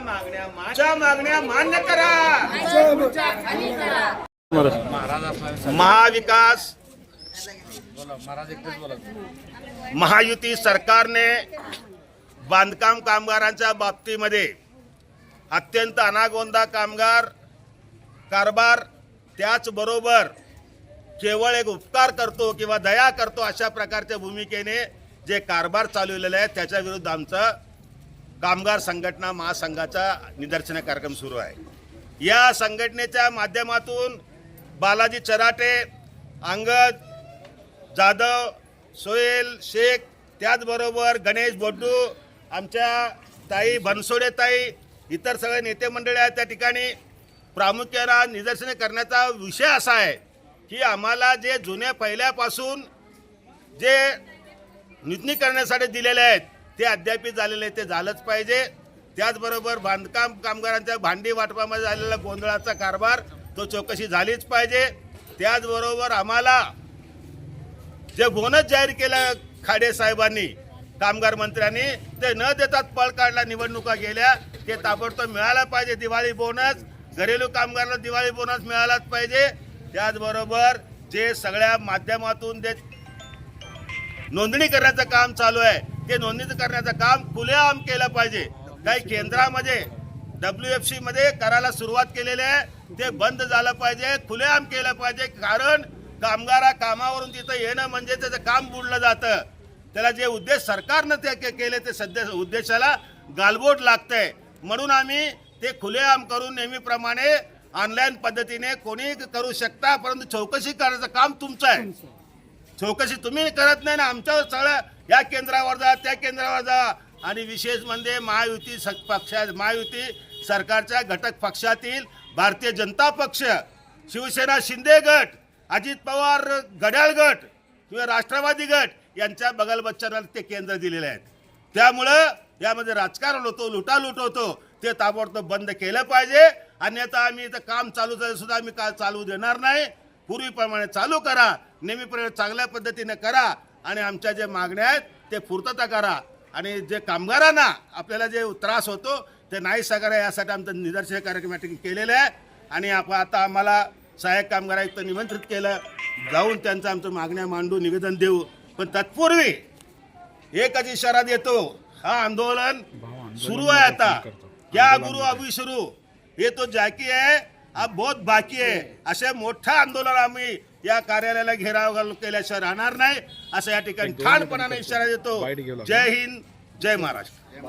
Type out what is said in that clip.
मागण्या मान्य करा. महाविकास महायुती सरकारने बांधकाम कामगारांच्या बाबतीमध्ये अत्यंत अनागोंदा कामगार कारभार त्याचबरोबर केवळ एक उपकार करतो किंवा दया करतो अशा प्रकारच्या भूमिकेने जे कारभार चालवलेले आहे त्याच्या विरुद्ध आमचं कामगार संघटना महासंघाचा निदर्शन कार्यक्रम सुरू आहे. या संघटनेच्या माध्यमातून बालाजी चराटे अंगद जाधव सोहेल शेख त्याचबरोबर गणेश बोड्डू आमच्या ताई बनसोडे ताई इतर सगळे नेते मंडळी आहेत त्या ठिकाणी. प्रामुख्यानं निदर्शने करण्याचा विषय असा आहे की आम्हाला जे जुन्या पहिल्यापासून जे नूतनीकरणासाठी दिलेले आहेत ते अद्याप झालेलं आहे ते झालंच पाहिजे. त्याचबरोबर बांधकाम कामगारांच्या भांडी वाटपामध्ये झालेला गोंधळाचा कारभार तो चौकशी झालीच पाहिजे. त्याचबरोबर आम्हाला जे बोनस जाहीर केलं खाडे साहेबांनी कामगार मंत्र्यांनी ते न देतात पळ काढला निवडणुका गेल्या ते ताबडतोब मिळाला पाहिजे दिवाळी बोनस. घरेलू कामगारांना दिवाळी बोनस मिळालाच पाहिजे. त्याचबरोबर जे सगळ्या माध्यमातून जे नोंदणी करण्याचं काम चालू आहे ते नोंदणी करण्याचं काम खुलेआम केलं पाहिजे. काही केंद्रामध्ये डब्ल्यू एफ सी मध्ये करायला सुरुवात केलेली आहे. ते बंद झालं पाहिजे खुलेआम केलं पाहिजे कारण कामगारा कामावरून तिथं येणं म्हणजे त्याचं काम बुडलं जातं. त्याला जे उद्देश सरकारनं ते केले ते सध्या उद्देशाला गालबोट लागतंय. म्हणून आम्ही ते खुलेआम करून नेहमीप्रमाणे ऑनलाईन पद्धतीने कोणी करू शकता परंतु चौकशी करायचं काम तुमचं आहे. चौकशी तुम्ही करत नाही ना आमच्यावर सगळं या केंद्रावर जा त्या केंद्रावर जा. आणि विशेष म्हणजे महायुती स- पक्षा महायुती सरकारच्या घटक पक्षातील भारतीय जनता पक्ष शिवसेना शिंदे गट अजित पवार गड्याळ गट किंवा राष्ट्रवादी गट यांच्या बगल ते केंद्र दिलेले आहेत. त्यामुळं यामध्ये राजकारण होतो लुटालूट होतो. ते ताबडतोब बंद केलं पाहिजे. अन्यथा आम्ही इथं काम चालू झालं सुद्धा आम्ही का चालू देणार नाही. पूर्वीप्रमाणे चालू करा. नेहमीप्रमाणे चांगल्या पद्धतीने करा. आणि आमच्या जे मागण्या आहेत ते पूर्तता करा. आणि जे कामगारांना आपल्याला जे त्रास होतो ते नाही करा यासाठी आमचं निदर्शन कार्यक्रम केलेलं आहे. आणि आपण आता आम्हाला सहाय्यक कामगार आयुक्त निमंत्रित केलं. जाऊन त्यांचं आमचं मागण्या मांडू निवेदन देऊ. पण तत्पूर्वी एकच इशारा देतो हा आंदोलन सुरू आहे आता. क्या गुरु अभी शुरू? हे तो जाकी आहे. अब बहुत बाकी आहे. असे मोठं आंदोलन आम्ही या कार्यालयाला घेराव घालून केल्याशिवाय राहणार नाही. असं या ठिकाणी ठाणपणाने इशारा देतो. जय हिंद जय महाराष्ट्र.